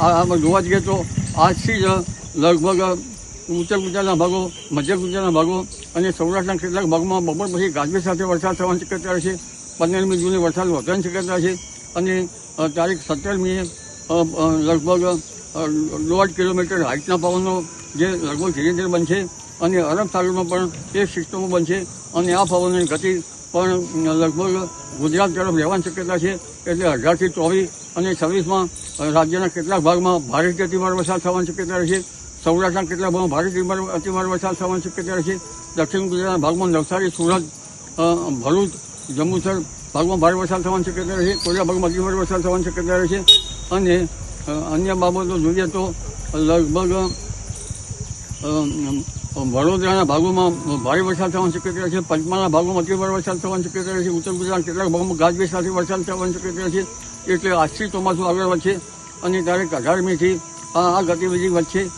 આમાં જોવા જઈએ તો આજથી જ લગભગ ઉત્તર ગુજરાતના ભાગો, મધ્ય ગુજરાતના ભાગો અને સૌરાષ્ટ્રના કેટલાક ભાગમાં બપોર પછી ગાજવીજ સાથે વરસાદ થવાની શક્યતા છે. પંદરમી જૂને વરસાદ વધવાની શક્યતા છે અને તારીખ સત્તરમીએ લગભગ દોઢ કિલોમીટર હાઇટના પવનો જે લગભગ ધીરે ધીરે બનશે અને અરબ સાગરમાં પણ એ સિસ્ટમો બનશે અને આ પવનની ગતિ પણ લગભગ ગુજરાત તરફ રહેવાની શક્યતા છે એટલે અઢારથી ચોવીસ અને છવ્વીસમાં રાજ્યના કેટલાક ભાગમાં ભારે અતિભાર વરસાદ થવાની શક્યતા રહેશે. સૌરાષ્ટ્રના કેટલાક ભાગમાં ભારે અતિભાર વરસાદ થવાની શક્યતા રહેશે. દક્ષિણ ગુજરાતના ભાગમાં નવસારી, સુરત ભરૂચ, જંબુસર ભાગમાં ભારે વરસાદ થવાની શક્યતા રહેશે. કોઈના ભાગમાં અતિભાર વરસાદ થવાની શક્યતા રહેશે. અને અન્ય બાબતો જોઈએ તો લગભગ વડોદરાના ભાગોમાં ભારે વરસાદ થવાની શક્યતા છે. પંચમહાલના ભાગોમાં અતિભાર વરસાદ થવાની શક્યતા છે. ઉત્તર ગુજરાતના કેટલાક ભાગોમાં ગાજવીજ સાથે વરસાદ થવાની શક્યતા છે. એટલે આજથી ચોમાસું આગળ વધશે અને તારીખ અઢારમીથી આ ગતિવિધિ વધશે.